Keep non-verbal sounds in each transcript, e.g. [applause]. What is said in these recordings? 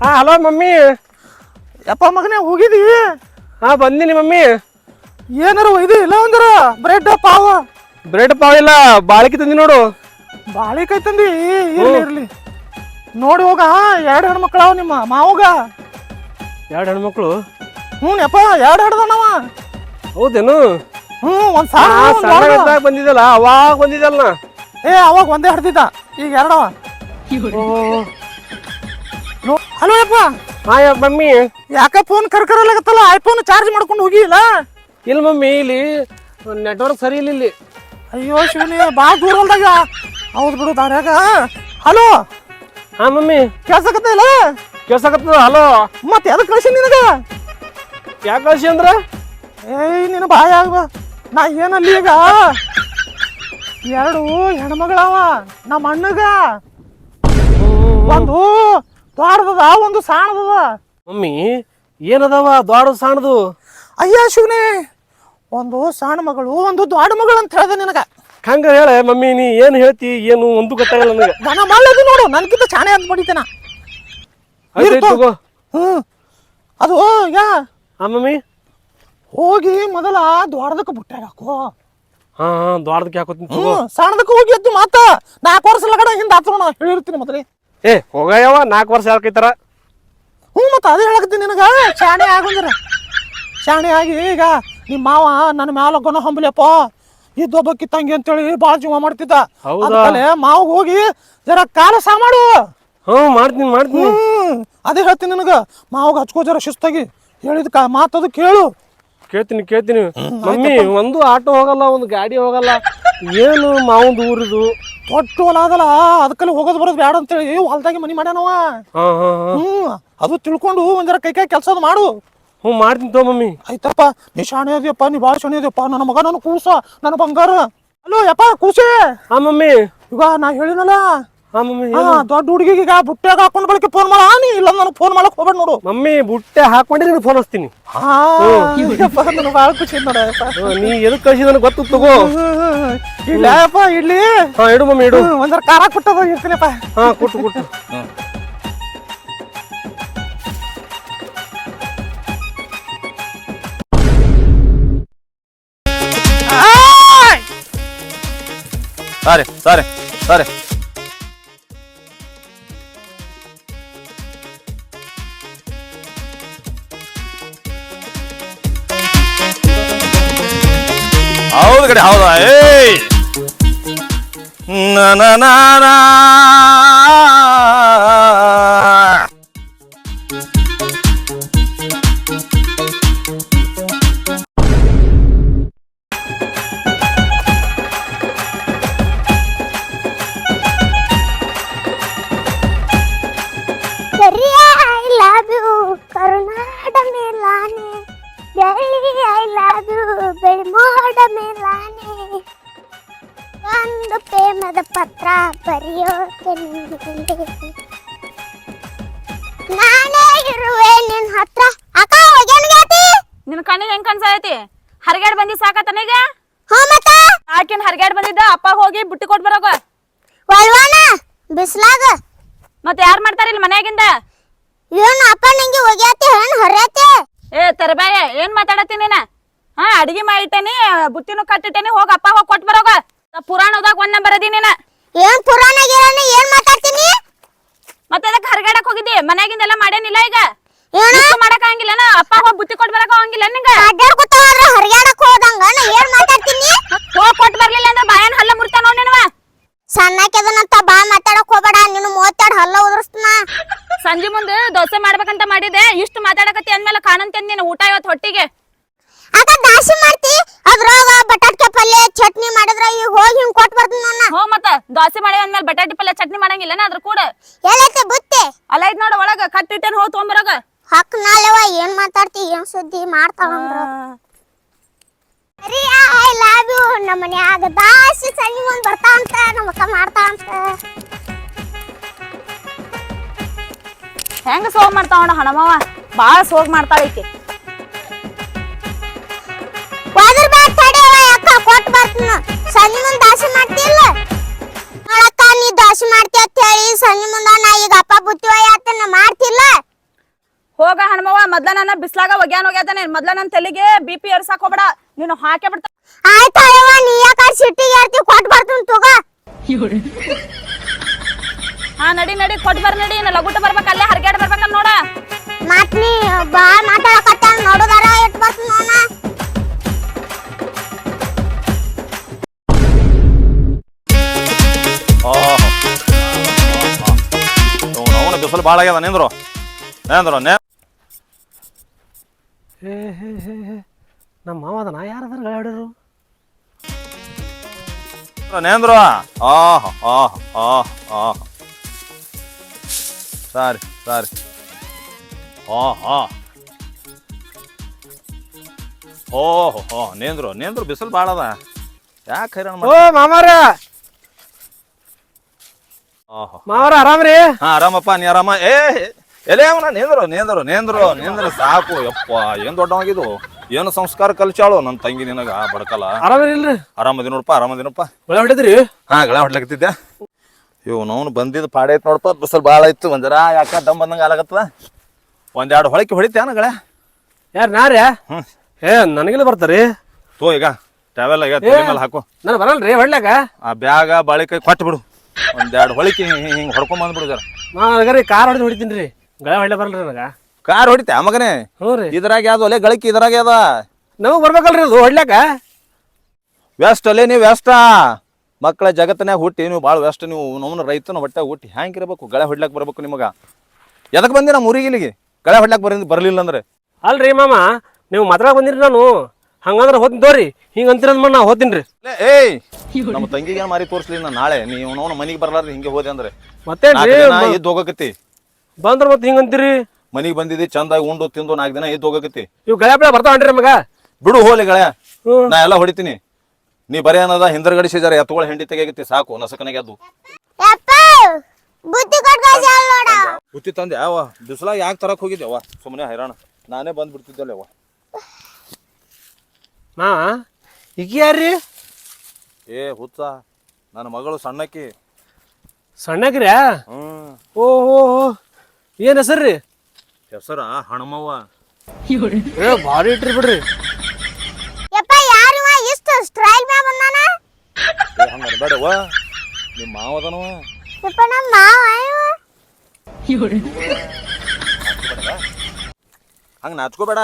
ಹಾ hello mummy. ಯಪ್ಪ ಮಗನೇ ಹೋಗಿದೀವಿ ಹಾ ಬಂದಿನಿ ಮಮ್ಮಿ. ಏನಾರ ಇದು ಇಲ್ಲ ಅಂದ್ರ ಬ್ರೆಡ್ ಪಾವ. ಬ್ರೆಡ್ ಪಾವ ಇಲ್ಲ ಬಾಳಿಕೆ ತಂದಿ ನೋಡು. ಬಾಳಿಕೆ ತಂದಿ? ಇರ್ಲಿ ಇರ್ಲಿ. ನೋಡಿ ಹೋಗ ಎರಡು ಹೆಣ್ಮಕ್ಳು ಅವ ನಿಮ್ಮ ಮಾವಗ. ಎರಡು ಹೆಣ್ಮಕ್ಳು? ಹ್ಞೂ ಯಪ್ಪ ಎರಡು ಹಿಡ್ದಣ್ಣವ ಹೌದೇನು? ಹ್ಞೂ ಒಂದ್ ಸಾವಿರ ಬಂದಿದ್ದಲ್ಲ ಅವಾಗ ಬಂದಿದ್ದಲ್ಲ ಏ ಅವಾಗ ಒಂದೇ ಹಿಡ್ದಿದ್ದ ಈಗ ಎರಡವ. ಹಲೋ ಯಪ್ಪ. ಹಾ ಮಮ್ಮಿ. ಯಾಕ ಫೋನ್ ಕರ್ಕರಲಾಗತ್ತಲ್ಲ? ಐಫೋನ್ ಚಾರ್ಜ್ ಮಾಡ್ಕೊಂಡು ಹೋಗಿಲ್ಲ? ಇಲ್ಲ ಮಮ್ಮಿ ಇಲ್ಲಿ ನೆಟ್ವರ್ಕ್ ಸರಿ ಇಲ್ಲ ಇಲ್ಲಿ. ಅಯ್ಯೋ ಶಿವನಿ ಭಾಳ ದೂರ ಅಲ್ದಾಗ ಹೌದು ಬಿಡು ದಾರ್ಯಾಗ. ಹಲೋ? ಹಾ ಮಮ್ಮಿ. ಕೇಳ್ಸಕತ್ತ ಇಲ್ಲ? ಕೇಳ್ಸಕತ್ತದ ಹಲೋ. ಮತ್ತೆ ಎದಕ್ಕೆ ಕಳ್ಸಿ ನಿನಗ? ಯಾಕೆ ಕಳ್ಸಿ ಅಂದ್ರ? ಏಯ್ ನಿನ್ನ ಬಾಯ ಆಗ ನಾ ಏನಲ್ಲಿ ಈಗ? ಎರಡು ಹೆಣ್ಮಗಳವ ನಮ್ಮ ಅಣ್ಣಗ ಒಂದು ದೊಡ್ಡದದ ಒಂದು ಸಾಣದದ. ಮಮ್ಮಿ ಏನದವ ದೊಡ್ಡ ಸಾಣದು? ಅಯ್ಯ ಶಿವನೇ ಒಂದು ಸಣ್ಣ ಮಗಳು ಒಂದು ದೊಡ್ಡ ಮಗಳು ಅಂತ ಹೇಳ್ದೆ ನಿನಗ. ಹಂಗ ಹೇಳ ಮಮ್ಮಿ ನೀ ಏನು ಹೇಳ್ತಿ ಏನು ಒಂದು ಗೊತ್ತಾಗಲ್ಲ ನನಗೆ. ನನ್ನ ಮಾಡ್ಲದು ನೋಡು ನನ್ಕಿಂತ ಚಾಣೆ ಅಂತ ಮಾಡಿದ್ದೇನ. ತಗೋ. ಅದು ಯಾ. ಹಾ ಮಮ್ಮಿ? ಹೋಗಿ ಮೊದಲ ದ್ವಾರದಕ್ಕೆ ಬುಟ್ಟಾಗ ಹಾಕು. ಹಾ ಹಾ ದೊಡ್ಡದಕ್ಕೆ ಹಾಕೋತೀನಿ ಸಾಣದಕ್ಕೆ ಸಣ್ಣದಕ್ಕೆ ಹೋಗಿ ಎದ್ದು ಮಾತಾ. ನಾಲ್ಕು ವರ್ಷ ಲಗಡ ಹಿಂದೆ ಹಾಕೋಣ ಹೇಳಿರ್ತೀನಿ ಮೊದಲೇ. ಏ ಹೋಗಯವ? ನಾಲ್ಕು ವರ್ಷ ಹೇಳ್ಕೈತಾರ. ಹ್ಞೂ ಮತ್ತೆ ಅದೇ ಹೇಳಕತ್ತೀನಿ ನಿನಗ. ಶಾಣೆ ಆಗಂದ್ರ ಶಾಣೆ ಆಗಿ ಈಗ ನಿಮ್ಮ ಮಾವ ನನ್ನ ಮ್ಯಾಲ ಗೊನ ಹಂಬಲಿಯಪ್ಪ. ಇದ್ದೊಬ್ಬಕ್ಕಿ ತಂಗಿ ಅಂತೇಳಿ ಭಾಳ ಜೀವ ಮಾಡ್ತಿದ್ದ. ಹೌದಾ? ಅದಕ್ಕಲೆ ಮಾವ ಹೋಗಿ ಜರ ಕಾಲ ಸಾಮಾಡು ಹ್ಞೂ ಮಾಡ್ತೀನಿ ಮಾಡ್ತೀನಿ. ಹ್ಮ್ ಅದೇ ಹೇಳ್ತೀನಿ ನಿನಗೆ. ಮಾವಾಗ ಹಚ್ಕೋ ಜರ ಶಿಸ್ತಾಗಿ. ಹೇಳಿದ ಕಾ ಮಾತದು ಕೇಳು. ಕೇಳ್ತೀನಿ ಕೇಳ್ತೀನಿ. ಮಮ್ಮಿ ಒಂದು ಆಟೋ ಹೋಗಲ್ಲ ಒಂದು ಗಾಡಿ ಹೋಗಲ್ಲ. ಏನು ಮಾವಂದು ಊರಿದು ದೊಡ್ಡ ಹೊಲ ಅದಲ್ಲ ಅದಕ್ಕಲ್ಲಿ ಹೋಗೋದು ಬರೋದು ಬೇಡ ಅಂತೇಳಿ. ಹೊಲದಾಗಿ ಮನಿ ಮಾಡ್ಯಾನವ. ಹ್ಮ್ ಅದು ತಿಳ್ಕೊಂಡು ಒಂದರ ಕೈ ಕೈ ಕೆಲಸ ಮಾಡು. ಹ್ಞೂ ಮಾಡ್ತೀನಿ ತೋ ಮಮ್ಮಿ. ಆಯ್ತಪ್ಪ ನೀ ಶಾಣೆ ಅದಿಯಪ್ಪ ನೀ ಭಾಳ ಶಾಣೆ ಅದಿಯಪ್ಪ ನನ್ನ ಮಗ ನನ್ನ ಕೂಸ ನನ್ನ ಬಂಗಾರ. ಅಲೋ ಯಪ್ಪ ಕೂಸೆ. ಹಾ ಮಮ್ಮಿ. ಇವಾಗ ನಾ ಹೇಳಿನಲ್ಲ. ಹಾ ಮಮ್ಮಿ ಹಾ ದೊಡ್ಡ ಹುಡುಗಿಗೆ ಈಗ ಬುಟ್ಟ್ಯಾಗ ಹಾಕೊಂಡ್ ಬಳಿಕೆ ಫೋನ್ ಮಾಡ. ನೀ ಇಲ್ಲ ನನಗೆ ಫೋನ್ ಮಾಡಕ್ ಹೋಗ್ಬೇಡ ನೋಡು. ಮಮ್ಮಿ ಬುಟ್ಟೆ ಹಾಕೊಂಡೆ ನಿನಗೆ ಫೋನ್ ಹಚ್ತೀನಿ. ಹಾ ಯಪ್ಪ ನನಗೆ ಭಾಳ ಖುಷಿ ಐತ್ ನೋಡಪ್ಪ ನೀ ಎದಕ್ಕೆ ಕಳ್ಸಿ ನನಗೆ ಗೊತ್ತು ತಗೋ. ಇಲ್ಲಪ್ಪ ಇಡ್ಲಿ ಹಾ ಇಡು ಮಮ್ಮಿ ಇಡು. ಹ್ಮ್, ಒಂದರ ಖಾರ ಕೊಟ್ಟದ ಇರ್ತೀನಪ್ಪ ಹಾ ಕೊಟ್ಟು ಕೊಟ್ಟು. ಸಾರಿ ಸಾರಿ ಸಾರಿ. ಹೌದು ಕಡೆ ಹೌದಾ. ಏಯ್! ನ ಯು ಬೆಳ್ಮೋಡ ಮೇಲಾನೆ ಒಂದು ಪ್ರೇಮದ ಪತ್ರ ಬರೆಯೋಕೆ ನಿನಗೆ ನಾನೇ ಇರುವೆ ನಿನ್ ಹತ್ರ. ಅಕ್ಕ ಹೋಗ್ಯಾನ್ಗೇತಿ ನಿನ್ ಕಣ್ಣಿಗೆ ಹೆಂಗ್ ಕಾಣ್ಸೈತಿ ಹರಿಗಾಡ್ ಬಂದಿ ಸಾಕತನೀಗ ಹ್ಞೂ ಮತ್ತ? ಆಕಿನ ಹರಿಗಾಡ್ ಬಂದಿದ್ದ ಅಪ್ಪ ಹೋಗಿ ಬುಟ್ಟಿ ಕೊಟ್ ಬರೋಗ ಒಲ್ವಾನ ಬಿಸ್ಲಾಗ? ಮತ್ತೆ ಯಾರ್ ಮಾಡ್ತಾರ ಇಲ್ಲಿ ಮನ್ಯಾಗಿಂದ? ಏನು ಅಪ್ಪ ನಿಂಗೆ ಹೋಗ್ಯಾತಿ ಹೆಣ್ ಹೊರ್ಯಾತಿ ಏ ತರಬಾಯ ಏನ್ ಮಾತಾಡತ್ತಿ ನೀನ ಹಾ ಅಡಿಗೆ ಮಾಡಿಟ್ಟೇನಿ ಬುತ್ತಿನೂ ಕಟ್ಟಿಟ್ಟೇನಿ ಹೋಗ ಅಪ್ಪ ಹೋಗಿ ಕೊಟ್ ಬರೋಗ. ಪುರಾಣ ಪುರಾಣದಾಗ ಒಂದ್ ನಂಬರ್ ಅದಿ ನೀನ ಏನ್ ಪುರಾಣ ಏನ್ ಮಾತಾಡ್ತೀನಿ? ಮತ್ತೆ ಅದಕ್ಕೆ ಹರಿಗಾಡಕ್ ಹೋಗಿದ್ದಿ? ಮನೆಯಾಗಿಂದ ಎಲ್ಲ ಮಾಡೇನಿಲ್ಲ ಈಗ ಮಾಡಕ್ ಆಗಂಗಿಲ್ಲನ ಅಪ್ಪ ಹೋಗಿ ಬುತ್ತಿ ಕೊಟ್ ಬರಕ ಆಗಂಗಿಲ್ಲ ನಿಂಗ? ಹರಿಯಾಣಕ್ ಹೋದಂಗ ಏನ್ ಮಾತಾಡ್ತೀನಿ? ಹೋಗ್ ಕೊಟ್ ಬರ್ಲಿಲ್ಲ ಅಂದ್ರೆ ಬಾಯನ್ ಹಲ್ಲ ಮುರ್ತಾನ ನೋಡ್ ನಿನವ. ಸಣ್ಣಕ್ಕೆದನಂತ ಬಾ ಮಾತಾಡಕ್ ಹೋಗ್ಬೇಡ. ನೀನು ಮೂವತ್ತೆರಡು ಹಲ್ಲ ಉದುರಿಸ್ತನ ಸಂಜೆ ಮುಂದೆ ದೋಸೆ ಮಾಡ್ಬೇಕಂತ ಮಾಡಿದೆ ಇಷ್ಟು ಮಾತಾಡಕತ್ತಿ ಅಂದ್ಮೇಲೆ ಕಾಣಂತ ನೀನು ಊಟ ಇವತ್ತು ಹೊಟ್ಟಿಗೆ? ಅಕ್ಕ ದಾಸಿ ಮಾಡ್ತಿ ಅದ್ರಾಗ ಬಟಾಟ್ಕೆ ಪಲ್ಯ ಚಟ್ನಿ ಮಾಡಿದ್ರ ಈಗ ಹೋಗಿ ಹಿಂಗ್ ಕೊಟ್ ಬರ್ತೀನಿ ನನ್ನ ಹೋ ಮತ್ತ ದೋಸೆ ಮಾಡಿ ಅಂದ್ಮೇಲೆ ಬಟಾಟಿ ಪಲ್ಯ ಚಟ್ನಿ ಮಾಡಂಗಿಲ್ಲನ ಅದ್ರ ಕೂಡ? ಎಲ್ಲೈತೆ ಬುತ್ತಿ? ಅಲ್ಲ ಐತ್ ನೋಡ ಒಳಗ ಕಟ್ಟಿಟ್ಟೇನ್ ಹೋಗ್ ತೊಗೊಂಬರಾಗ? ಹಕ್ ನಾಳೆವ ಏನ್ ಮಾತಾಡ್ತಿ ಏನ್ ಸುದ್ದಿ ಮಾಡ್ತಾಳಂದ್ರ ಸರಿ ಐ ಲವ್ ಯು ನಮ್ಮ ಮನ್ಯಾಗ ದಾಸಿ ಸಂಜೆ ಮುಂದ್ ಬರ್ತಾ ಅಂತ ನಮ್ಮ ಅಕ್ಕ ಮಾಡ್ತಾ ಅಂತ. ಹೆಂಗ ಸೋಗ್ ಮಾಡ್ತಾವಣ ಹಣಮವ ಬಾಳ ಸೋಗ್ ಮಾಡ್ತಾಳ ಈಕಿ. ಅಕ್ಕ ಕೊಟ್ ಬರ್ತೀನಿ? ಸಂಜೆ ಮುಂದ್ ದಾಸಿ ಮಾಡ್ತಿಲ್ಲ ನೋಡಕ್ಕ ನೀ ದಾಸಿ ಮಾಡ್ತಿ ಅಂತ ಹೇಳಿ ಸಂಜೆ ಮುಂದ ನಾ ಈಗ ಅಪ್ಪ ಬುತ್ತಿ ಯಾತನ ಮಾಡ್ತಿಲ್ಲ? ಮೊದ್ಲ ನನ್ನ ಬಿಸ್ಲಾಗ ಒಗ್ಯಾನ್ ಒಗ್ಯಾದಾನೆ ಮೊದ್ಲ ನನ್ನ ತಲೆಗೆ ಬಿ ಪಿ ಏರ್ಸಾಕ್ ಹೋಗ್ಬೇಡ. ನೀನು ಹಾಕೇ ಬಿಡ್ತ ಆಯ್ತು ಅಯ್ಯವ್ವ ನೀ ಯಾಕ ಸಿಟ್ಟಿಗೆ ಏರ್ತಿ ಕೊಟ್ಟು ಬರ್ತೀನಿ ತಗೋ? ಹಾ ನಡಿ ನಡಿ ಕೊಟ್ಟು ಬರ್ ನಡಿ. ನಾ ಲಗುಟ ಬರ್ಬೇಕ ಅಲ್ಲೇ ಹರ್ಗ್ಯಾಡ್ ಬರ್ಬೇಕ ನೋಡ. ಮತ್ ನೀ ಬಾಳ್ ಬಿಸಿಲು ಭಾಳ ಆಗ್ಯದ ನಿಂದ್ರು. ನೇಂದ್ರು ನೇ ಹೇ ಹೇ ಹೇ ಹೇ ನಮ್ಮ ಮಾವ ಅದನ ಯಾರದಾರ ಗಾಡಿರು ನೇಂದ್ರು ಆಹ್ ಆಹ್ ಆಹ್ ಆಹ್. ಸಾರಿ ಸಾರಿ. ಆಹ್ ಆಹ್. ಓಹ್ ಓಹ್ ನೇಂದ್ರು ನೇಂದ್ರು ಬಿಸಿಲು ಭಾಳ ಅದ ಯಾಕೆ ಹೈರಾಣ ಓ ಮಾಮಾರ! ಮಾವಾರ ಆರಾಮ್ರಿ? ಹಾ ಆರಾಮಪ್ಪ ನೀ ಆರಾಮ? ಏ ಎಲೆ ಅವನ ನೇಂದ್ರು ನೇಂದ್ರು ನೇಂದ್ರು ನೇಂದ್ರು ಸಾಕು ಯಪ್ಪ ಏನ್ ದೊಡ್ಡವಾಗಿದು ಏನು ಸಂಸ್ಕಾರ ಕಲ್ಚಾಳು ನನ್ನ ತಂಗಿ ನಿನಗ ಬಡ್ಕಲ್ಲ ಆರಾಮಿಲ್ರಿ ಆರಾಮದಿ ನೋಡಪ್ಪ ಆರಾಮದಿನಪ್ಪ. ಒಳ್ಳೆ ಹೊಡಿದ್ರಿ ಹಾ ಗಳ ಹೊಡ್ಲಕತ್ತಿದ್ದೆ. ಇವ್ ನೋನು ಬಂದಿದ್ದು ಪಾಡೆ ಐತ್ ನೋಡಪ್ಪ ಬಿಸಲ್ ಭಾಳ ಇತ್ತು ಒಂದರ ಯಾಕ ದಮ್ ಬಂದಂಗ ಆಲಾಗತ್ತದ ಒಂದೆರಡು ಹೊಳಕಿ ಹೊಡಿತೇನ ಗಳ? ಯಾರು ಹ್ಮ್. ಏ ನನಗೆಲ್ಲ ಬರ್ತಾರಿ? ತೋ ಈಗ ಟ್ರಾವೆಲ್ ಆಗ ತಲೆ ಮೇಲೆ ಹಾಕು. ನಾನು ಬರಲ್ರಿ ಹೊಡ್ಲಾಕ? ಆ ಬ್ಯಾಗ ಬಾಳಿಕಾಯಿ ಕೊಟ್ಟು ಬಿಡು ಒಂದೆರಡು ಹೊಳಿಕೆ ಹಿಂಗ್ ಹೊಡ್ಕೊಂಡ್ ನಾ ಜರ ನನಗರಿ ಕಾರ್ ಹೊಡೆದು ಹೊಡಿತೀನಿ ರೀ ಗಳ ಹೊಡ್ಲೆ ಬರಲ್ರಿ ನನಗ ಕಾರ್ ಹೊಡಿತೆ ಮಗನೇ? ಹ್ಞೂ ರೀ. ಇದ್ರಾಗ ಯಾವ್ದು ಒಲೆ ಗಳಿಕೆ ಇದ್ರಾಗ ಯಾವ್ದ? ನಮಗ್ ಬರ್ಬೇಕಲ್ರಿ ಅದು ಹೊಡ್ಲಾಕ ವ್ಯಸ್ಟ್ ಅಲ್ಲೇ ನೀವು ವ್ಯಸ್ಟ ಮಕ್ಕಳ ಜಗತ್ತಿನಾಗ ಹುಟ್ಟಿ ನೀವು ಭಾಳ ವ್ಯಸ್ಟ್ ನೀವು ನಮ್ಮನ್ನ ರೈತನ ಹೊಟ್ಟೆ ಹುಟ್ಟಿ ಹ್ಯಾಂಗ್ ಇರಬೇಕು? ಗಳೆ ಹೊಡ್ಲಾಕ್ ಬರ್ಬೇಕು ನಿಮಗ? ಎದಕ್ ಬಂದಿ ನಮ್ಮ ಊರಿಗೆ ಇಲ್ಲಿಗೆ ಗಳೆ ಹೊಡ್ಲಾಕ್ ಬರ ಬರಲಿಲ್ಲ ಅಂದ್ರೆ ಅಲ್ರಿ ಮಾಮ ನೀವು ಮಾತ್ರ ಬಂದಿರಿ ನಾನು. ಹಂಗಂದ್ರೆ ಹೋದ್ ತೋರಿ. ಹಿಂಗ ಅಂತೀರಂದ್ ನಾ ಹೋದಿನ್ರಿ ರೀ. ಏಯ್! ನಮ್ಮ ತಂಗಿಗೆ ಮಾರಿ ತೋರಿಸ್ಲಿ ನಾ ನಾಳೆ? ನೀವು ಅವನ ಮನಿಗೆ ಬರ್ಲಾರ್ರಿ ಹಿಂಗೆ ಹೋದೆ ಅಂದ್ರೆ. ಮತ್ತೆ ದಿನ ಇದ್ದು ಹೋಗಕತ್ತಿ. ಬಂದ್ರ ಮತ್ತೆ ಹಿಂಗ ಅಂತೀರಿ? ಮನಿಗೆ ಬಂದಿದ್ದಿ ಚಂದಾಗಿ ಉಂಡು ತಿಂದು ನಾಲ್ಕು ದಿನ ಇದ್ದು ಹೋಗಕತ್ತಿ. ಇವ್ಗಳ ಬೆಳೆ ಬರ್ತಾವನ್ರಿ ಮಗ? ಬಿಡು ಹೋಲಿ ಗಳ ಹ್ಮ್. ನಾ ಎಲ್ಲ ಹೊಡಿತೀನಿ. ನೀ ಬರೀ ಅನ್ನದ ಹಿಂದರ್ಗಡಿ ಸೇಜಾರ ಎತ್ತುಗಳ ಹೆಂಡಿ ತೆಗಿಯಕತ್ತಿ ಸಾಕು ನಸಕನಿಗೆ ಅದು ಯಪ್ಪ! ಬುದ್ಧಿ ನೋಡ. ತಂದೆ ಯಾವ ಬಿಸಿಲಾಗ ಯಾಕೆ ತರಕ್ ಹೋಗಿದ್ದೆ ಅವ್ವ ಸುಮ್ಮನೆ ಹೈರಾಣ. ನಾನೇ ಬಂದ್ ಬಿಡ್ತಿದ್ದಲ್ಲ ಅವ್ವ ಮಾ ಈಗ ಯಾರ್ರಿ? ಏ ಹುಚ್ಚ. ನನ್ನ ಮಗಳು ಸಣ್ಣಕ್ಕಿ. ಸಣ್ಣಗ್ರ್ಯಾ ಹ್ಮ್. ಓ ಹೋ ಹೋ ಏನ್ ಹೆಸರ್ರಿ? ಹೆಸರ ಹಣಮವ್ವ. ಏ ಭಾರಿ ಇಟ್ರಿ ಬಿಡ್ರಿ. ಯಪ್ಪ ಯಾರು ಇಷ್ಟು ಸ್ಟ್ರೈಲ್ ಮ್ಯಾಗ ಬಂದಾನ? ಏ ಹಂಗ ಅನ್ಬೇಡವ್ವ. ನಿಮ್ಮ ಮಾವದನವ ಯಪ್ಪ ನಮ್ಮ ಮಾವ ಇವ. ಹಂಗ ನಾಚ್ಕೋಬೇಡ.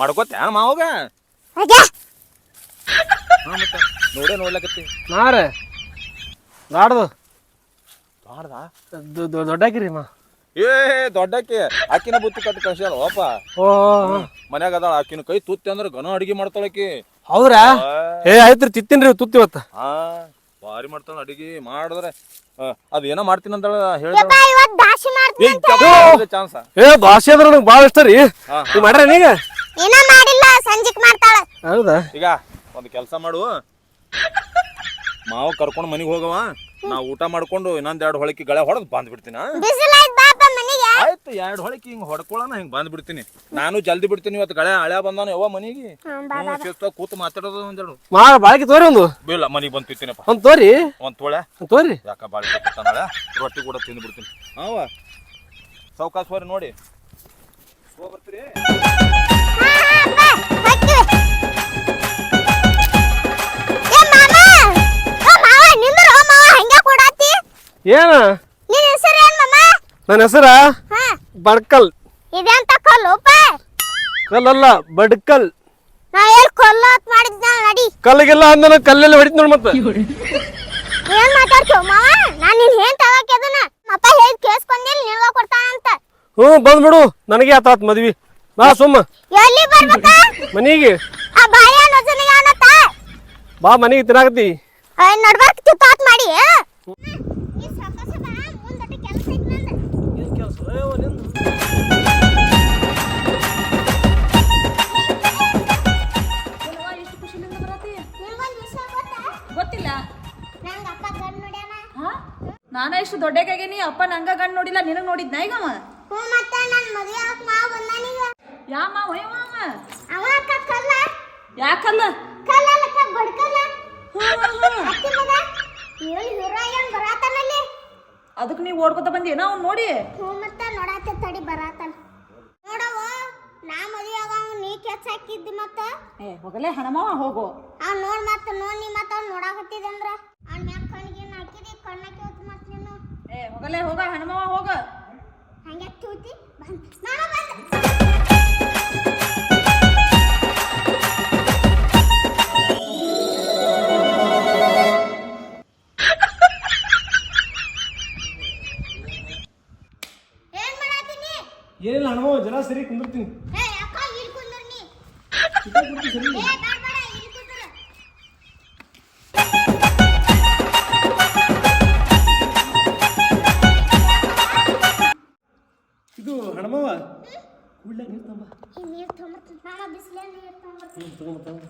ಮಾಡ್ಕೋತ್ಯಾ ಮಾವಾಗ? ಅಗ್ಯಾ ಹಾ ಮತ್ತೆ ನೋಡೇ ನೋಡ್ಲಕತ್ತಿ. ನಾರ ನಾಡ್ದು ಮಾಡ್ದ ದೊಡ್ಡಾಕಿರಿ ಅಮ್ಮ ಏ ದೊಡ್ಡಾಕಿ. ಆಕಿನ ಬುತ್ತಿ ಕಟ್ಟು ಕಳ್ಸ್ಯಾಳ ಓಪ. ಓ ಮನ್ಯಾಗ ಅದಾಳ ಆಕಿನ ಕೈ ತುತ್ತಿ ಅಂದ್ರೆ ಘನ ಅಡಿಗೆ ಮಾಡ್ತಾಳಕಿ ಹೌದ್ರಾ? ಏ ಆಯ್ತ್ರಿ ತಿತ್ತಿನ್ರಿ ತುತ್ತಿ ಇವತ್ತ. ಹಾ ಭಾರಿ ಮಾಡ್ತಾಳ ಅಡಿಗೆ ಮಾಡಿದ್ರೆ. ಅದೇನೋ ಏನೋ ಮಾಡ್ತೀನಿ ಅಂತ ಹೇಳಿದ ಚಾನ್ಸ. ಏ ಭಾಷೆ ಅಂದ್ರೆ ನನಗೆ ಭಾಳ ಇಷ್ಟ ರೀ. ನೀವು ಮಾಡ್ರ ನೀಗ. ಇನ್ನ ಮಾಡಿಲ್ಲ ಸಂಜಿಕ್ ಮಾಡ್ತಾಳ. ಹೌದಾ? ಈಗ ಒಂದು ಕೆಲಸ ಮಾಡು ಮಾವ ಕರ್ಕೊಂಡು ಮನೆಗೆ ಹೋಗವ. ನಾ ಊಟ ಮಾಡ್ಕೊಂಡು ಇನ್ನೊಂದ್ ಎರಡು ಹೊಳಕಿ ಗಳೆ ಹೊಡೆದು ಬಂದ್ ಬಿಡ್ತೀನಿ ಆ? ಬಿಸಿಲಾಯ್ತು ಬಾಪ ಆಯ್ತು ಎರಡು ಹೊಳಕಿ ಹಿಂಗ್ ಹೊಡ್ಕೊಳ್ಳೋಣ ಹಿಂಗ್ ಬಂದ್ ಬಿಡ್ತೀನಿ ನಾನು ಜಲ್ದಿ ಬಿಡ್ತೀನಿ ಇವತ್ತು ಗಳೆ ಹಳೆ ಬಂದಾನ ಯಾವ ಮನೆಗೆ. ಕೂತು ಮಾತಾಡೋದು ಒಂದೆರಡು ಮಾ ಬಾಳಿಕೆ ತೋರಿ ಒಂದು. ಬಿಲ್ಲ ಮನೆಗೆ ಬಂದು ತಿಂತೀನಪ್ಪ. ಒಂದು ತೋರಿ. ಒಂದ್ ತೋಳೆ. ಒಂದು ತೋರಿ. ಯಾಕ ಬಾಳಿ ರೊಟ್ಟಿ ಕೂಡ ತಿಂದು ಬಿಡ್ತೀನಿ. ಅವ ಸೌಕಾಸ್ ಹೋರಿ ನೋಡಿ ಹೋಗ್ಬರ್ತೀರಿ ಏನ? ನಿನ್ನ ಹೆಸರು ಏನ್ ಮಾಮ? ನನ್ನ ಹೆಸರ? ಹಾ. ಬಡ್ಕಲ್. ಇದೆಂತ ಕಲ್ಲುಪ್ಪ ಕಲ್ಲಲ್ಲ ಬಡ್ಕಲ್. ನಾ ಎಲ್ ಕೊಲ್ಲೋತ್ ಮಾಡಿದ್ನ? ನಡಿ. ಕಲ್ಲಿಗೆಲ್ಲ ಅಂದನ ಕಲ್ಲೆಲ್ಲ ಹೊಡಿತು ನೋಡ್ ಮತ್ತೆ. ಏನ್ ಮಾತಾಡ್ತೀವ್ ಮಾವ ನಾನ್ ನಿನ್ ಏನ್ ತಗಕ್ಕೆ ಅದನ್ನ. ಅಪ್ಪ ಹೇಳಿ ಕೇಳಿಸ್ಕೊಂದಿಲ್ಲ ನಿನ್ಗ ಕೊಡ್ತಾನಂತ ಹ್ಞೂ ಬಂದ್ಬಿಡು ನನಗೆ ಆತಾತ್ ಮದ್ವಿ. ಬಾ ಸುಮ್ಮ. ಎಲ್ಲಿ ಬರ್ಬೇಕ? ಮನೆಗೆ. ಆ ಬಾಯ ಬಾ ಮನಿಗೆ ತಿನ್ನಾಕತ್ತಿ. ನಡ್ಬರ್ಕ್ ಕಿತ್ತಾತ್ ಮಾಡಿ ಈ ಸಾವ್ಕಾಸ ಬಾ, ಮುಂದೊಟ್ಟು ಕೆಲ್ಸ ಐತ್ ನಂದು. ಇಷ್ಟು ಖುಷಿಲಿಂದ ಬರತಿ ನಿಮ್ಗೊಂದ್ ವಿಷ್ಯ ಗೊತ್ತಾ? ಗೊತ್ತಿಲ್ಲ. ನಾನ ಇಷ್ಟು ದೊಡ್ಡಕಾಗೇನಿ ಅಪ್ಪ ನಂಗ ಗಂಡ್ ನೋಡಿಲ್ಲ ನಿನಗ್ ನೋಡಿದ್ನ ಈಗ ಅವ? ಹ್ಞೂ. ಯಾ ಮಾವ ಯಾವ ಅವ ಕಲ್ಲ ಯಾಕಲ್ಲ? ಅಕ್ಕ ಬಡ್ಕಲ್ಲ. ಹೀರೋಯಿನ್ ಬರಾತನಲ್ಲಿ ಅದಕ್ಕೆ ನೀವು ಓಡ್ಕೊತ ಬಂದಿ ಅವ್ನು ನೋಡಿ. ಹ್ಞೂ ಮತ್ತೆ ನೋಡಾತ ತಡಿ ಬರಾತನ. ನೋಡವ ನಾ ಮದುವೆ ಆಗ ನೀ ಕೆಚ್ಚ ಹಾಕಿದ್ದಿ ಮತ್ತ? ಏ ಹೋಗಲೇ ಹಣಮವ ಹೋಗು. ಆ ನೋಡ್ ಮತ್ತ ನೋಡ್ ನೀ ಮತ್ತ ಅವ್ನು ನೋಡಾಕತ್ತಿದ ಅಂದ್ರ? ಅವ್ನ ಮ್ಯಾಗ ಕಣ್ಣಿಗೆ ಹಾಕಿದಿ ಕಣ್ಣಕ್ಕೆ ಹೋತ್ ಮತ್ತ ನೀನು. ಏ ಹೋಗಲೇ ಹೋಗ ಹಣಮವ ಹೋಗ. ಹಂಗೆ ತೂತಿ ಬಂದ್. ನಾನು ಬಂದ. ಏನಿಲ್ಲ ಅನುಭವ ಜನ ಸರಿ ಕುಂದಿರ್ತೀನಿ. ಇದು ಹಣಮವ ಕೂಡ್ಲೆ ನೀರು ತಗೊಂಬ ನೀರ್ ತೊಗೊಂಬರ್ತೀನಿ. ಮಾಮ ಬಿಸಿಲೇ ನೀರ್ ತಗೊಂಬ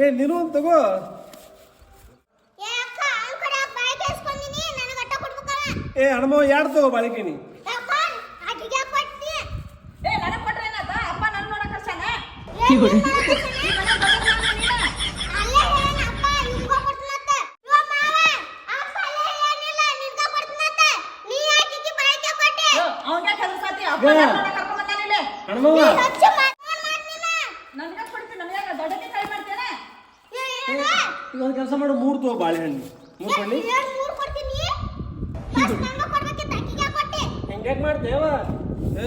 ಏ ನೀನು ಒಂದು ತಗೋ ಏ ಹಣಮವ ಎರಡು ತಗೋ ಬಾಳಿಕೆನಿ ಯಾಕ ಈಗ ಒಂದು ಕೆಲಸ ಮಾಡು ಮೂರು ತಗೋ ಬಾಳೆಹಣ್ಣು. ಮೂರು ಬನ್ನಿ ಏ ಮೂರ್ ಕೊಡ್ತೀನಿ? ಫಸ್ಟ್ ನನ್ನ ಕೊಡ್ಬೇಕಿತ್ತು ಅಕ್ಕಿಗೆ ಕೊಟ್ಟೆ. ಹೆಂಗೆ ಮಾಡ್ತೇವ? ಏ.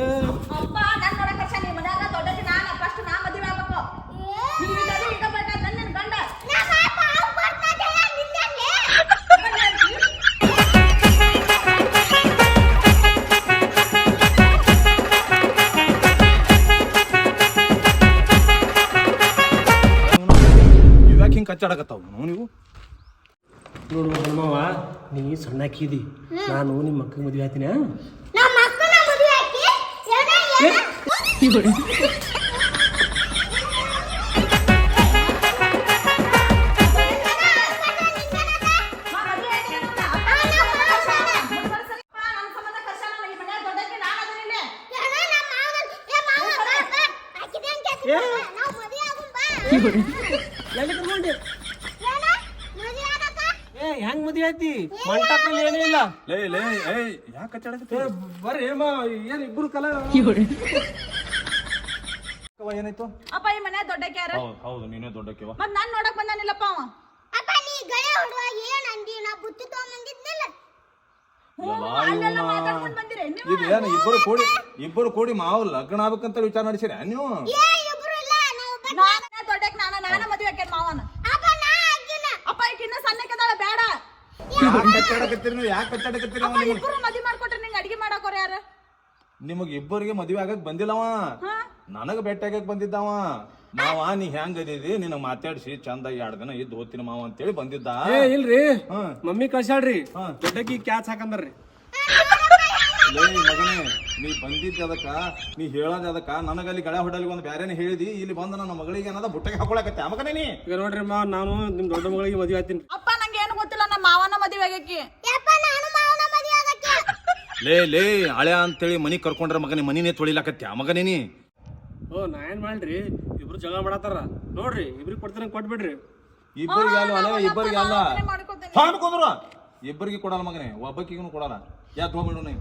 ಕಚ್ಚಾಡಕತ್ತಾವ ನೀವು? ನೋಡು ಹನುಮವ್ವ ನೀ ಸಣ್ಣಕ್ಕಿದಿ ನಾನು ನಿಮ್ಮ ಮಕ್ಕಳಿಗೆ ಮದುವೆ ನಮ್ಮ ಮಕ್ಕಳ ಎಲ್ಲಿ ಕರ್ಕೊಂಡೆ ಏ ಹೆಂಗ್ ಮದ್ವೆ ಐತಿ ಮಂಟಪದಲ್ಲಿ ಏನೂ ಇಲ್ಲ. ಲೇ ಲೇ ಏಯ್ ಯಾಕೆ ಕಚ್ಚಾಡಕತ್ತಿ ಏ ಬರ್ರಿ ಅಮ್ಮ ಏನ್ ಇಬ್ಬರು ಕಲ? ಏನಾಯ್ತು? ಅಪ್ಪ ಈ ಮನೆ ದೊಡ್ಡ ಹೌದು ಹೌದು ನೀನೇ ದೊಡ್ಡಕ್ಕಿವ ಮತ್ ನಾನ್ ನೋಡಕ್ ಬಂದಾನಿಲ್ಲಪ್ಪ ಅವ. ಅಪ್ಪ ನೀ ಗಳೆ ಹೊಡುವಾಗ ಏನ್ ಅಂದಿ? ನಾ ಬುತ್ತಿ ತಗೊಂಬಂದಿದ್ನಲ್ಲ. ಅಲ್ಲೆಲ್ಲ ಮಾತಾಡ್ಕೊಂಡ್ ಬಂದಿರಿ. ನೀವು ಇದು ಏನು ಇಬ್ಬರು ಕೂಡಿ ಇಬ್ಬರು ಕೂಡಿ ಮಾವು ಲಗ್ನ ಆಗ್ಬೇಕಂತ ವಿಚಾರ ನಡೆಸಿರಿ ನೀವು? ಏ ಇಬ್ರು ಇಲ್ಲ ನಾವು ಬ- ನಾನೇ ದೊಡ್ಡಕ್ಕೆ ನಾನ ನಾನ ಮದುವೆ ಆಕೇನ್ ಮಾವನ ಅಪ್ಪ ನಾ ಆಗಿನ ಅಪ್ಪ ಈಗ ಇನ್ನ ಸಣ್ಣಕ್ಕೆದಾಳ ಬೇಡ ಯಾಕೆ ಕಚ್ಚಾಡಕತ್ತೀರಿ ನೀವು? ಯಾಕೆ ಕಚ್ಚಾಡಕತ್ತೀರಿ ಇಬ್ರು ಮಾಡ್ಕೊಟ್ರೆ ನಿಂಗೆ ಅಡಿಗೆ ಮಾಡಾಕೋರ್ ಯಾರು? ನಿಮಗೆ ಇಬ್ಬರಿಗೆ ಮದುವೆ ಆಗಕ್ ಬಂದಿಲ್ಲವ. ನನಗ ಭೇಟಿ ಆಗಕ್ ಬಂದಿದ್ದವ. ಮಾವ ನೀ ಹೆಂಗ್ ಅದಿದಿ? ನಿನ್ನ ಮಾತಾಡ್ಸಿ ಚಂದ ಎರಡ್ ದಿನ ಇದ್ದು ಹೋಗ್ತೀನಿ ಮಾವ ಅಂತೇಳಿ ಬಂದಿದ್ದ. ಏ ಇಲ್ರಿ. ಮಮ್ಮಿ ಕಳ್ಸಾಡ್ರಿ ಹಾ. ದೊಡ್ಡಕ್ಕಿ ಕ್ಯಾಚ್ ಹಾಕಂದ್ರಿ ಲೇ ಮಗನೇ ನೀ ಬಂದಿದ್ದ ಅದಕ್ಕ ನೀ ಹೇಳೋದ್ ಅದಕ್ಕ. ನನಗಲ್ಲಿ ಗಳೆ ಹೊಡಲಿ ಒಂದು ಬ್ಯಾರೇನೆ ಹೇಳಿದಿ. ಇಲ್ಲಿ ಬಂದ ನನ್ನ ಮಗಳಿಗೆ ಏನದ ಬುಟ್ಟಗೆ ಹಾಕೊಳಕತ್ತೆ. ಮಗನೇ ನೀ? ಈಗ ನೋಡ್ರಿ ಮಾ ನಾನು ನಿಮ್ ದೊಡ್ಡ ಮಗಳಿಗೆ ಮದುವೆ ಆಯ್ತೀನಿ ಅಪ್ಪ ನಂಗೆ ಏನು ಗೊತ್ತಿಲ್ಲ ನಮ್ಮ ಮಾವನ ಮದುವೆ ಆಗಕ್ಕೆ? [laughs] ಲೇ ಲೇ ಹಳೆ ಅಂತೇಳಿ ಮನಿ ಕರ್ಕೊಂಡ್ರ ಮಗನೇ ಮನಿನೇ ತೊಳಿಲಾಕತ್ತೆ ಆ ಮಗನೇ ನೀ? ಓ ನಾ ಏನ್ ಮಾಡ್ರಿ ಇಬ್ರು ಜಗಳ ಮಾಡತ್ತಾರ. ನೋಡ್ರಿ ಇಬ್ರಿಗೆ ಕೊಡ್ತೀನಿ ಕೊಟ್ಬಿಡ್ರಿ. ಇಬ್ಬರಿಗೆ ಅಲ್ಲ ಅಲ್ಲ ಇಬ್ಬರಿಗೆ ಅಲ್ಲ. ಕುಂದ್ರು ಇಬ್ಬರಿಗೆ ಕೊಡಲ್ಲ ಮಗನೇ ಒಬ್ಬಕ್ಕಿಗೂ ಕೊಡಲ್ಲ. ಯಾ ಹೋಗ್ಬಿಡು ನೀ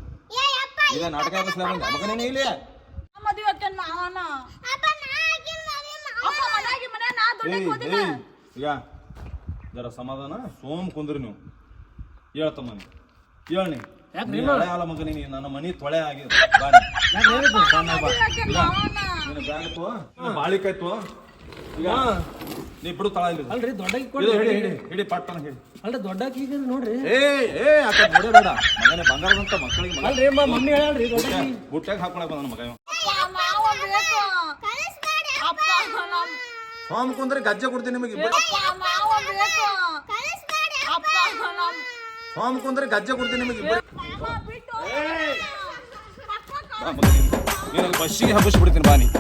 ಇದ ನಾಟಕ ಆಡಿಸ್ಲಾ ಬಂದ ಮಗನೇ ನೀ ಇಲ್ಲಿ. ಮದುವೆ ಮಾವನ? ಅಪ್ಪ ನಾ ಮನೆ ನಾ ಜರ ಸಮಾಧಾನ? ಸೋಮ್ ಕುಂದ್ರಿ ನೀವು. ಹೇಳ್ತಮ್ಮ ನೀವು ನೀ? ಹಳೆ ಆಲ ನೀ ನನ್ನ ಮನಿ ತೊಳೆ ಆಗಿದೆ ಬಾ ಆಕೇನ್ ಈಗ ಮಾವನ? ನಿನ್ನ ಬ್ಯಾಗ್ ತೋ ನಿನ್ನ ಬಾಳಿಕಾಯ್ ತೋ ಈಗ ನೀ ಬಿಡು ತಳ ಇಲ್ಲಿ ಅಲ್ರಿ ಇದು ಕೊಡ್ರಿ ಹಿಡಿ ಹಿಡಿ ಹಿಡಿ ಪಟ್ಟನ ಹಿಡಿ. ಅಲ್ರಿ ದೊಡ್ಡಕ್ಕಿ ಈಗ ನೋಡ್ರಿ. ಏ ಏ ಆತ ನೋಡೇ ಬೇಡ. ಮಗನೇ ಬಂಗಾರದಂತ ಮಕ್ಕಳಿಗೆ ಮಗ. ಅಲ್ರಿ ಮಮ್ಮಿ ಬುಟ್ಟಾಗ ಹಾಕೊಳಕ್ ಬಂದ ಮಗ ಇವ. ಮಾವ ಬೇಕು? ಕಳಿಸ್ಬೇಡ ಅಪ್ಪ. ನಮ್ ಸೋಮ್ ಕುಂದ್ರೆ ಗಜ್ಜೆ ಕೊಡ್ತೀನಿ ನಿಮಗೆ. ಇಬ್ಬರು ಅಪ್ಪ ಮಾವ ಬೇಕು ಅಪ್ಪ. ನಮ್ ಕುಂದ್ರೆ ಗಜ್ಜೆ ಕೊಡ್ತೀನಿ ನಿಮಗೆ ಇಬ್ಬರು ಬಿಟ್ಟು ಬಸ್ಸಿಗೆ ಹಬ್ಬಿಸ್ಬಿಡ್ತೀನಿ ಬಾನಿ ನೀ